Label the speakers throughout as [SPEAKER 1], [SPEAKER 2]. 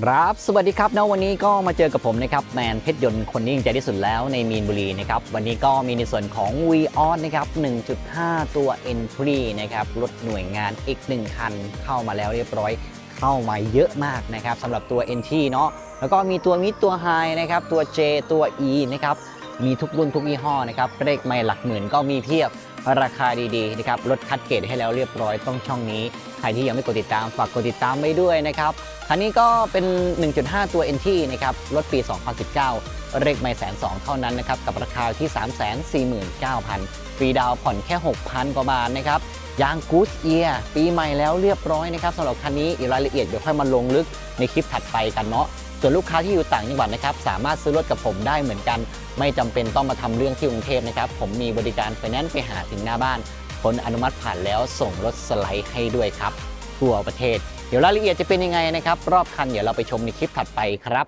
[SPEAKER 1] ครับ สวัสดีครับนะวันนี้ก็มาเจอกับผมนะครับแมนเพชรยนต์คนนิ่งใจที่สุดแล้วในมีนบุรีนะครับวันนี้ก็มีในส่วนของ v ีออนะครับ 1.5 ตัว Entry นะครับรถหน่วยงานอีก 1 คันเข้ามาแล้วเรียบร้อยเข้ามาเยอะมากนะครับสำหรับตัว Entry เนาะแล้วก็มีตัวมิดตัว High นะครับตัว J ตัว E นะครับมีทุกรุ่นทุกยี่ห้อนะครับเลขไม่หลักหมื่นก็มีเพียบราคาดีๆนะครับรถคัดเกรดให้แล้วเรียบร้อยต้องช่องนี้ ใครที่ยังไม่กดติดตามฝากกดติดตามไว้ด้วยนะครับคันนี้ก็เป็น 1.5 ตัว NT นะครับรถปี 2019 เรกไม่แสนสองเท่านั้นนะครับกับราคาที่ 349,000 ฟรีดาวน์ผ่อนแค่ 6,000 กว่าบาทนะครับยางกูสเอียปีใหม่แล้วเรียบร้อยนะครับสำหรับคันนี้รายละเอียดเดี๋ยวค่อยมาลงลึกในคลิปถัดไปกันเนาะส่วนลูกค้าที่อยู่ต่างจังหวัดนะครับสามารถซื้อรถกับผมได้เหมือนกัน ไม่จำเป็นต้องมาทำเรื่องที่กรุงเทพนะครับผมมีบริการไฟแนนซ์ไปหาถึงหน้าบ้าน ผลอนุมัติผ่านแล้วส่งรถสไลด์ให้ด้วยครับทั่วประเทศ เดี๋ยวรายละเอียดจะเป็นยังไงนะครับ รอบคันเดี๋ยวเราไปชมในคลิปถัดไปครับ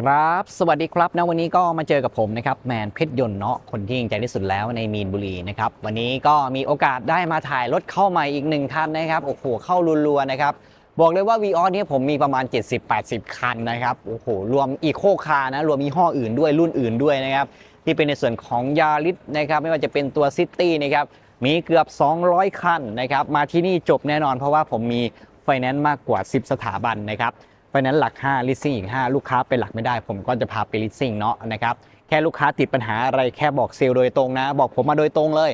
[SPEAKER 1] ครับ สวัสดีครับนะวันนี้ก็มาเจอกับผมนะครับแมนเพชรยนต์เนาะคนที่ยิงใจที่สุดแล้วในมีนบุรีนะครับวันนี้ก็มีโอกาสได้มาถ่ายรถเข้าใหม่อีกหนึ่งคันนะครับโอ้โหเข้ารัวๆนะครับบอกเลยว่า v ีออเนี่ยผมมีประมาณ 70-80 คันนะครับโอ้โหรวมอีโคคาร์นะรวมยี่ห้ออื่นด้วยรุ่นอื่นด้วยนะครับที่เป็นในส่วนของยาริสนะครับไม่ว่าจะเป็นตัวซิตี้นะครับมีเกือบ 200 คันนะครับมาที่นี่จบแน่นอนเพราะว่าผมมีไฟแนนซ์มากกว่า 10 สถาบันนะครับ ไฟแนนซ์หลัก5ลิสซิ่งอีก5ลูกค้าเป็นหลักไม่ได้ ผมก็จะพาไปลิสซิ่งเนาะนะครับแค่ลูกค้าติดปัญหาอะไรแค่บอกเซลล์โดยตรงนะ บอกผมมาโดยตรงเลย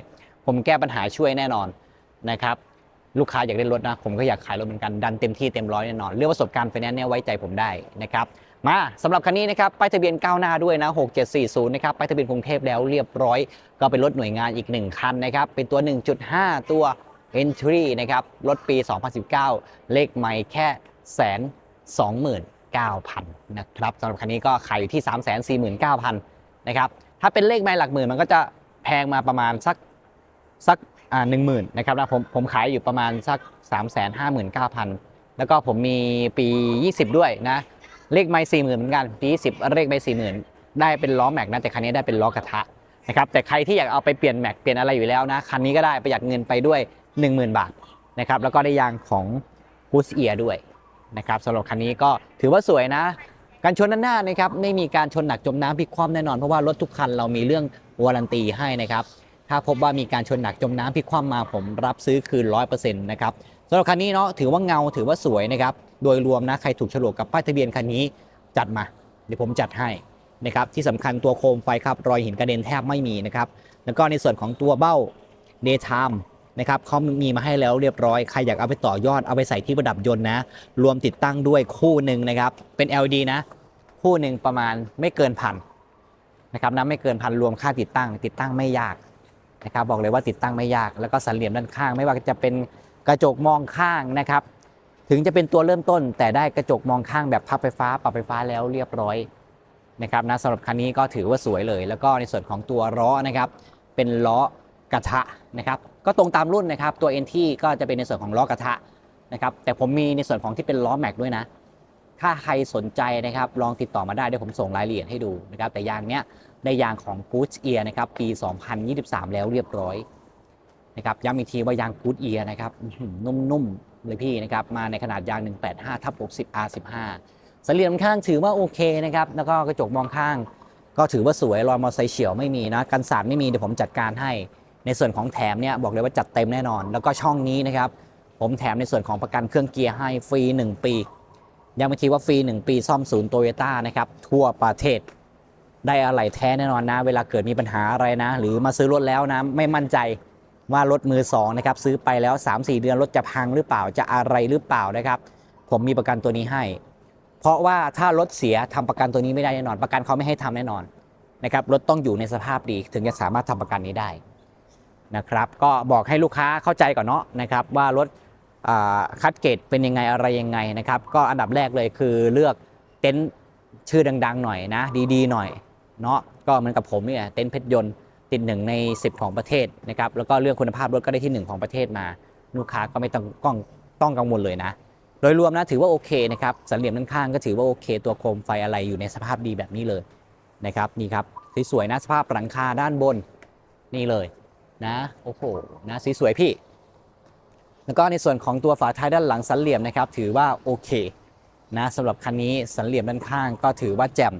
[SPEAKER 1] ผมแก้ปัญหาช่วยแน่นอนนะครับลูกค้าอยากได้รถนะ ผมก็อยากขายรถเหมือนกันดันเต็มที่เต็มร้อยแน่นอน เรื่องประสบการณ์ไฟแนนซ์เนี่ยไว้ใจผมได้นะครับมาสำหรับคันนี้นะครับป้ายทะเบียนก้าวหน้าด้วยนะ 6740 นะครับป้ายทะเบียนกรุงเทพแล้วเรียบร้อย ก็เป็นรถหน่วยงานอีก 1 คันนะครับ เป็นตัว 1.5 ตัว Entry นะครับรถปี 2019 เลขไม่แค่แสน 29,000นะครับสำหรับคันนี้ก็ขายอยู่ที่ 349,000นะครับถ้าเป็นเลขไม่หลักหมื่นมันก็จะแพงมาประมาณสักสักอ่าหนึ่งหมื่นนะครับนะผมผมขายอยู่ประมาณสัก 359,000 แล้วก็ผมมีปี 20 ด้วยนะเลขไม่สี่หมื่นเหมือนกันปีสิบเลขไม่สี่หมื่นได้เป็นล้อแม็กนะแต่คันนี้ได้เป็นล้อกระทะนะครับแต่ใครที่อยากเอาไปเปลี่ยนแม็กเปลี่ยนอะไรอยู่แล้วนะคันนี้ก็ได้ประหยัดเงินไปด้วย 10,000 บาทนะครับแล้วก็ได้ยางของกูสเอียด้วย นะครับสำหรับคันนี้ก็ถือว่าสวยนะ การชนด้านหน้านะครับไม่มีการชนหนักจมน้ำพลิกคว่ำแน่นอนเพราะว่ารถทุกคันเรามีเรื่องวารันตีให้นะครับถ้าพบว่ามีการชนหนักจมน้ำพลิกคว่ำมาผมรับซื้อคืน 100%นะครับสำหรับคันนี้เนาะถือว่าเงาถือว่าสวยนะครับโดยรวมนะใครถูกฉลกกับป้ายทะเบียนคันนี้จัดมาเดี๋ยวผมจัดให้นะครับที่สำคัญตัวโคมไฟครับรอยหินกระเด็นแทบไม่มีนะครับแล้วก็ในส่วนของตัวเบ้า daytime นะครับเขามีมาให้แล้วเรียบร้อยใครอยากเอาไปต่อยอดเอาไปใส่ที่ประดับยนต์นะ รวมติดตั้งด้วยคู่หนึ่งนะครับ เป็น LED นะ คู่หนึ่งประมาณไม่เกินพันนะครับนะไม่เกินพันรวมค่าติดตั้ง ติดตั้งไม่ยากนะครับบอกเลยว่าติดตั้งไม่ยากแล้วก็สันเหลี่ยมด้านข้าง ไม่ว่าจะเป็นกระจกมองข้างนะครับ ถึงจะเป็นตัวเริ่มต้น แต่ได้กระจกมองข้างแบบพับไฟฟ้าปรับไฟฟ้าแล้วเรียบร้อยนะครับนะสำหรับคันนี้ก็ถือว่าสวยเลย แล้วก็ในส่วนของตัวล้อนะครับ เป็นล้อกระทะนะครับ ก็ตรงตามรุ่นนะครับ ตัว NT ก็จะเป็นในส่วนของล้อกระทะนะครับ แต่ผมมีในส่วนของที่เป็นล้อแม็กด้วยนะ ถ้าใครสนใจนะครับ ลองติดต่อมาได้เดี๋ยวผมส่งรายละเอียดให้ดูนะครับ แต่ยางเนี้ยได้ยางของ Good Ear นะครับ ปี 2023 แล้วเรียบร้อยนะครับย้ำอีกทีว่ายาง Good Ear นะครับนุ่มๆเลยพี่นะครับ มาในขนาดยาง 185ทับ60 R15 สันหลี่ยมข้างถือว่าโอเคนะครับ แล้วก็กระจกมองข้าง ก็ถือว่าสวยรอยมอเตอร์ไซค์เฉียวไม่มีนะ กันสาดไม่มีเดี๋ยวผมจัดการให้ ในส่วนของแถมเนี่ยบอกเลยว่าจัดเต็มแน่นอน แล้วก็ช่องนี้นะครับ ผมแถมในส่วนของประกันเครื่องเกียร์ให้ฟรี 1 ปี ยังไม่คิดว่าฟรี 1 ปีซ่อมศูนย์โตโยต้านะครับทั่วประเทศ ได้อะไรแท้แน่นอนนะ เวลาเกิดมีปัญหาอะไรนะ หรือมาซื้อรถแล้วนะไม่มั่นใจว่ารถมือสองนะครับซื้อไปแล้ว 3-4 เดือนรถจะพังหรือเปล่าจะอะไรหรือเปล่านะครับ ผมมีประกันตัวนี้ให้ เพราะว่าถ้ารถเสียทำประกันตัวนี้ไม่ได้แน่นอน ประกันเขาไม่ให้ทำแน่นอนนะครับรถต้องอยู่ในสภาพดีถึงจะสามารถทำประกันนี้ได้ นะครับก็บอกให้ลูกค้าเข้าใจก่อนเนาะนะครับว่ารถคัดเกรดเป็นยังไงอะไรยังไงนะครับก็อันดับแรกเลยคือเลือกเต็นท์ชื่อดัง ๆ หน่อยนะ ดีๆ หน่อยเนาะก็เหมือนกับผมเนี่ยเต็นท์เพชรยนต์ติดหนึ่งใน 10 ของประเทศนะครับแล้วก็เรื่องคุณภาพรถก็ได้ที่ 1 ของประเทศมา ลูกค้าก็ไม่ต้องต้องต้องกังวลเลยนะ โดยรวมนะถือว่าโอเคนะครับสันเหลี่ยมด้านข้างก็ถือว่าโอเค ตัวโคมไฟอะไรอยู่ในสภาพดีแบบนี้เลยนะครับนี่ครับสวยๆนะสภาพหลังคาด้านบนนี่เลย นะโอ้โหนะสีสวยพี่ แล้วก็ในส่วนของตัวฝาท้ายด้านหลังสันเหลี่ยมนะครับ ถือว่าโอเคนะสำหรับคันนี้สันเหลี่ยมด้านข้างก็ถือว่าแจ่ม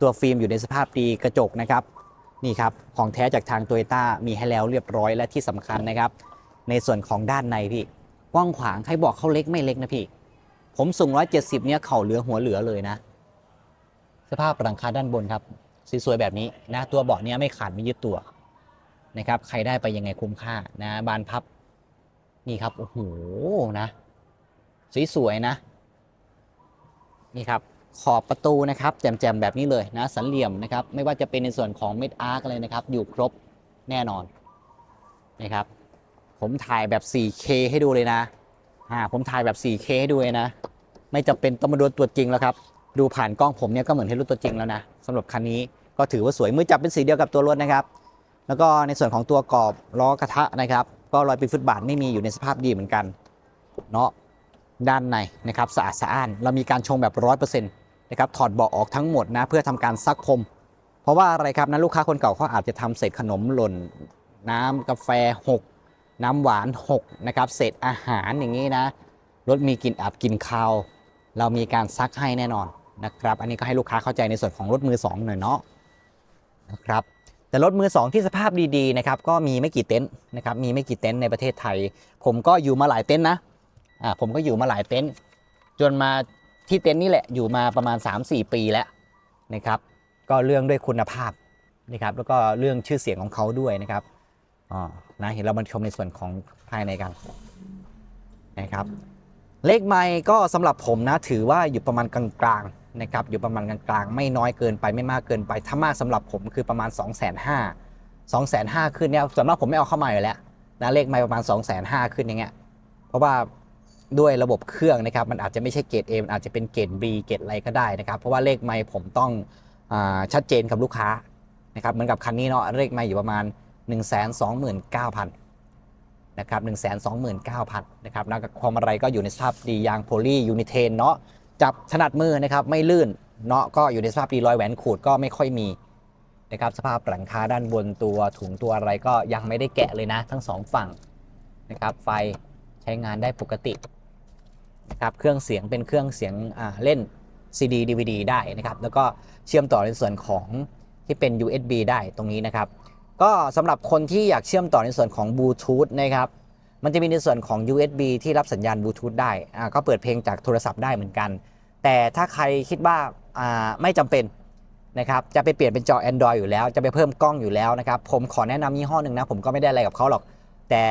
[SPEAKER 1] ตัวฟิล์มอยู่ในสภาพดีกระจกนะครับนี่ครับของแท้จากทางโตโยต้ามีให้แล้วเรียบร้อยและที่สำคัญนะครับ ในส่วนของด้านในพี่กว้างขวางใครบอกเขาเล็กไม่เล็กนะพี่ ผมสูง 170 เนี่ยเข่าเหลือหัวเหลือเลยนะ สภาพหลังคาด้านบนครับสวยๆแบบนี้นะตัวเบาะเนี้ยไม่ขาดไม่ยึดตัว นะครับ ใครได้ไปยังไงคุ้มค่านะ บานพับ นี่ครับ โอ้โห นะ สวยๆนะ นี่ครับ ขอบประตูนะครับ แจ่มๆ แบบนี้เลยนะ สันเหลี่ยมนะครับ ไม่ว่าจะเป็นในส่วนของเม็ดอาร์กเลยนะครับ อยู่ครบแน่นอนนะครับ ผมถ่ายแบบ 4K ให้ดูเลยนะอ่าผมถ่ายแบบ 4K ให้ดูเลยนะ ไม่จำเป็นต้องมาดูตัวจริงแล้วครับ ดูผ่านกล้องผมเนี่ยก็เหมือนให้รู้ตัวจริงแล้วนะสำหรับคันนี้ก็ถือว่าสวยมือจับเป็นสีเดียวกับตัวรถนะครับ แล้วก็ในส่วนของตัวกรอบล้อกระทะนะครับ ก็รอยปีนฟุตบาทไม่มีอยู่ในสภาพดีเหมือนกันเนาะด้านในนะครับสะอาดสะอ้าน เรามีการชงแบบร้อยเปอร์เซ็นต์นะครับถอดเบาะออกทั้งหมดนะ เพื่อทำการซักพรมเพราะว่าอะไรครับนะลูกค้าคนเก่าเขาอาจจะทำเศษขนมหล่น น้ำกาแฟหกน้ำหวานหกนะครับเศษอาหารอย่างนี้นะรถมีกลิ่นอับกลิ่นคาวเรามีการซักให้แน่นอนนะครับ อันนี้ก็ให้ลูกค้าเข้าใจในส่วนของรถมือสองหน่อยเนาะนะครับ แต่รถมือสองที่สภาพดีๆนะครับก็มีไม่กี่เต็นท์นะครับมีไม่กี่เต็นท์ในประเทศไทย ผมก็อยู่มาหลายเต็นท์นะอ่าผมก็อยู่มาหลายเต็นท์จนมาที่เต็นท์นี่แหละอยู่มาประมาณ 3-4 ปีแล้วนะครับก็เรื่องด้วยคุณภาพนะครับแล้วก็เรื่องชื่อเสียงของเขาด้วยนะครับอ๋อนะเห็นเรามาชมในส่วนของภายในกันนะครับเลขไมค์ก็สำหรับผมนะถือว่าอยู่ประมาณกลางๆ นะครับอยู่ประมาณกลางๆ ไม่น้อยเกินไปไม่มากเกินไป ถ้ามากสำหรับผมคือประมาณ 2 5 0 0 0 0 2 5 0 0 0ขึ้นเนี่ยสำหรับผมไม่เอาเข้ามาอยู่แล้วนะเลขไมค์ประมาณ 2 5 0 0 0ขึ้นอย่างเงี้ยเพราะว่าด้วยระบบเครื่องนะครับมันอาจจะไม่ใช่เกรด A มันอาจจะเป็นเกรด B เกรดอะไรก็ได้นะครับ เพราะว่าเลขไมค์ผมต้องอชัดเจนกับลูกค้านะครับเหมือนกับคันนี้เนาะเลขไมค์อยู่ประมาณ 1 2 9 0 0 0นะครับ1 2 9 0 0 0นะครับแล้วก็ความอะไรก็อยู่ในสภาพดียางโพลียูนิเทนเนาะ จับถนัดมือนะครับไม่ลื่นเนาะก็อยู่ในสภาพดีรอยแหวนขูดก็ไม่ค่อยมีนะครับสภาพหลังคาด้านบนตัวถุงตัวอะไรก็ยังไม่ได้แกะเลยนะ ทั้งสองฝั่งนะครับไฟใช้งานได้ปกตินะครับเครื่องเสียงเป็นเครื่องเสียงอ่าเล่น CD DVD ได้นะครับแล้วก็เชื่อมต่อในส่วนของที่เป็น USB ได้ตรงนี้นะครับ ก็สำหรับคนที่อยากเชื่อมต่อในส่วนของบลูทูธนะครับมันจะมีในส่วนของ USB ที่รับสัญญาณบลูทูธได้อ่าก็เปิดเพลงจากโทรศัพท์ได้เหมือนกัน แต่ถ้าใครคิดว่าไม่จำเป็นนะครับจะไปเปลี่ยนเป็นจอ Android อยู่แล้ว จะไปเพิ่มกล้องอยู่แล้วนะครับผมขอแนะนำยี่ห้อหนึ่งนะผมก็ไม่ได้อะไรกับเขาหรอก แต่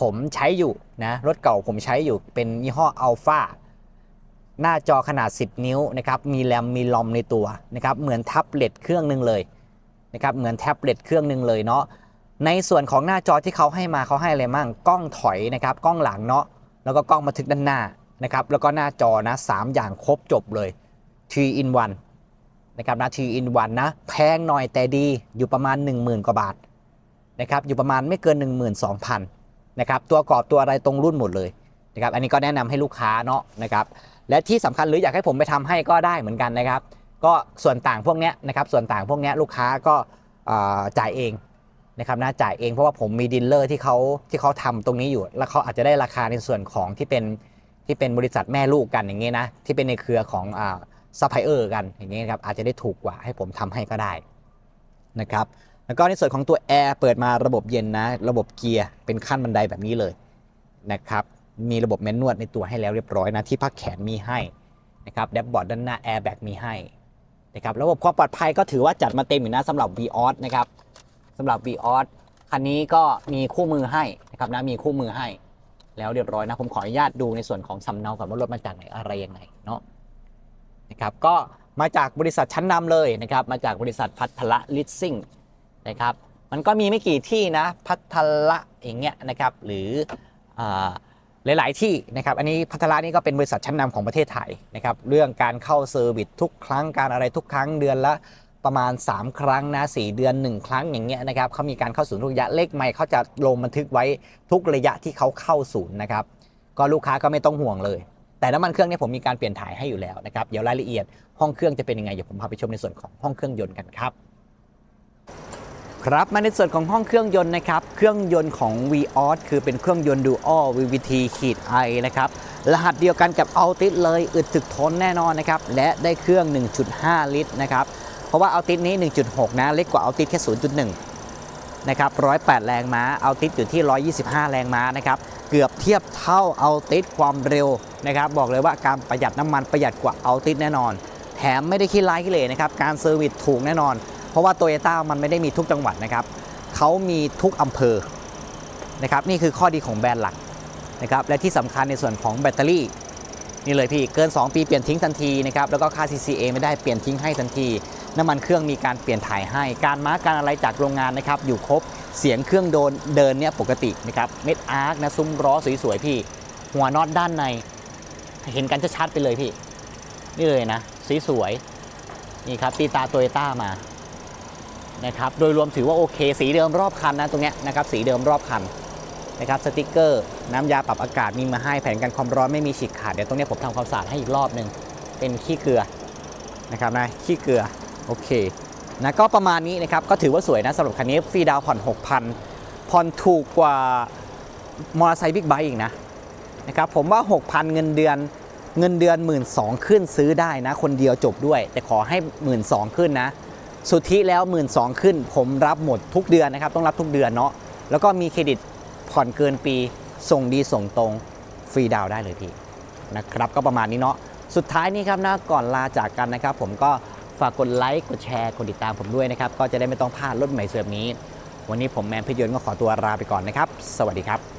[SPEAKER 1] ผมใช้อยู่นะรถเก่าผมใช้อยู่เป็นยี่ห้อ Alpha หน้าจอขนาด 10 นิ้วนะครับมีแรมมีลอมในตัวนะครับเหมือนแท็บเล็ตเครื่องหนึ่งเลยนะครับเหมือนแท็บเล็ตเครื่องหนึ่งเลยเนาะในส่วนของหน้าจอที่เขาให้มาเขาให้อะไรมั่งกล้องถอยนะครับกล้องหลังเนาะแล้วก็กล้องบันทึกด้านหน้า นะครับแล้วก็หน้าจอนะสามอย่างครบจบเลย3 in 1นะครับนะ3 in 1นะแพงหน่อยแต่ดีอยู่ประมาณ 10,000 กว่าบาทนะครับอยู่ประมาณไม่เกิน 12,000นะครับตัวกรอบตัวอะไรตรงรุ่นหมดเลยนะครับอันนี้ก็แนะนำให้ลูกค้าเนาะนะครับและที่สำคัญหรืออยากให้ผมไปทำให้ก็ได้เหมือนกันนะครับ ก็ส่วนต่างพวกนี้นะครับส่วนต่างพวกนี้ลูกค้าก็จ่ายเองนะครับนะจ่ายเองเพราะว่าผมมีดีลเลอร์ที่เขาที่เขาทำตรงนี้อยู่ แล้วเขาอาจจะได้ราคาในส่วนของที่เป็น ที่เป็นบริษัทแม่ลูกกันอย่างเงี้ยนะที่เป็นในเครือของอ่าซัพพลายเออร์กันอย่างเงี้ยครับอาจจะได้ถูกกว่าให้ผมทำให้ก็ได้นะครับแล้วก็ในส่วนของตัวแอร์เปิดมาระบบเย็นนะ ระบบเกียร์เป็นขั้นบันไดแบบนี้เลยนะครับมีระบบแมนนวลในตัวให้แล้วเรียบร้อยนะที่พักแขนมีให้นะครับแดชบอร์ดด้านหน้าแอร์แบ็กมีให้นะครับระบบความปลอดภัยก็ถือว่าจัดมาเต็มอยู่นะสำหรับ v ีออสนะครับสำหรับ v ีออสคันนี้ก็มีคู่มือให้นะครับนะมีคู่มือให้ แล้วเรียบร้อยนะ ผมขออนุญาตดูในส่วนของสำเนาก่อนว่ารถมาจากไหนอะไรยังไงเนาะนะครับก็มาจากบริษัทชั้นนำเลยนะครับมาจากบริษัทพัทละลิสซิ่งนะครับมันก็มีไม่กี่ที่นะพัทละอย่างเงี้ยนะครับหรืออ่าหลาย ๆ ที่นะครับ อันนี้พัทละนี่ก็เป็นบริษัทชั้นนำของประเทศไทยนะครับ เรื่องการเข้าเซอร์วิสทุกครั้งการอะไรทุกครั้งเดือนละ ประมาณ 3 ครั้งนะ4เดือน 1 ครั้งอย่างเงี้ยนะครับเขามีการเข้าศูนย์ทุกระยะเลขไม่เขาจะลงบันทึกไว้ทุกระยะที่เขาเข้าศูนย์นะครับก็ลูกค้าก็ไม่ต้องห่วงเลย แต่น้ำมันเครื่องเนี่ยผมมีการเปลี่ยนถ่ายให้อยู่แล้วนะครับเดี๋ยวรายละเอียดห้องเครื่องจะเป็นยังไงเดี๋ยวผมพาไปชมในส่วนของห้องเครื่องยนต์กันครับครับมาในส่วนของห้องเครื่องยนต์นะครับ เครื่องยนต์ของ v ีออคือเป็นเครื่องยนต์ Dual VVT ขีด i นะครับ รหัสเดียวกันกับ Altis เลย อึดถึกทนแน่นอนนะครับ และได้เครื่อง 1.5 ลิตรนะครับ เพราะว่า Altis นี้ 1.6 นะ เล็กกว่า Altis แค่ 0.1 นะครับ 108 แรงม้า Altis อยู่ที่ 125 แรงม้านะครับ เกือบเทียบเท่า Altis ความเร็วนะครับ บอกเลยว่าการประหยัดน้ำมันประหยัดกว่า Altis แน่นอน แถมไม่ได้ขี้ร้ายขี้เหร่นะครับ การเซอร์วิสถูกแน่นอน เพราะว่าโตโยต้ามันไม่ได้มีทุกจังหวัดนะครับเขามีทุกอำเภอนะครับ นี่คือข้อดีของแบรนด์หลักนะครับ และที่สำคัญในส่วนของแบตเตอรี่นี่เลยพี่เกิน 2 ปีเปลี่ยนทิ้งทันทีนะครับแล้วก็ค่า CCA ไม่ได้เปลี่ยนทิ้งให้ทันที น้ำมันเครื่องมีการเปลี่ยนถ่ายให้ การมาร์กการอะไรจากโรงงานนะครับอยู่ครบเสียงเครื่องโดนเดินเนี่ยปกตินะครับเม็ดอาร์คนะซุ้มล้อสวยๆพี่ หัวน็อตด้านใน เห็นกันชัดๆไปเลยพี่ นี่เลยนะสสวยๆนี่ครับตีตาโตโยต้ามานะครับโดยรวมถือว่าโอเค สีเดิมรอบคันนะตรงเนี้ยนะครับสีเดิมรอบคันนะครับสติกเกอร์ น้ำยาปรับอากาศมีมาให้แผนกันความร้อนไม่มีฉีกขาดเดี๋ยวตรงเนี้ยผมทำความสะอาดให้อีกรอบหนึ่งเป็นขี้เกลือนะครับนะขี้เกลือ โอเคนะก็ประมาณนี้นะครับก็ถือว่าสวยนะสำหรับคันนี้ฟรีดาวผ่อน 6,000 ผ่อนถูกกว่ามอเตอร์ไซค์บิ๊กไบค์อีกนะนะครับผมว่า 6,000 เงินเดือนเงินเดือน 1 2ื่นขึ้นซื้อได้นะ คนเดียวจบด้วย แต่ขอให้ 1 2ื่นขึ้นนะ สุทธิแล้ว 1 2ื่นขึ้น ผมรับหมดทุกเดือนนะครับ ต้องรับทุกเดือนเนาะแล้วก็มีเครดิตผ่อนเกินปี ส่งดีส่งตรงฟรีดาวได้เลยพี่นะครับก็ประมาณนี้เนาะสุดท้ายนี้ครับนะก่อนลาจากกันนะครับ ผมก็ ฝากกดไลค์กดแชร์กดติดตามผมด้วยนะครับก็จะได้ไม่ต้องพลาดรถใหม่เสิร์ฟนี้ วันนี้ผมแมนพิยนต์ก็ขอตัวลาไปก่อนนะครับ สวัสดีครับ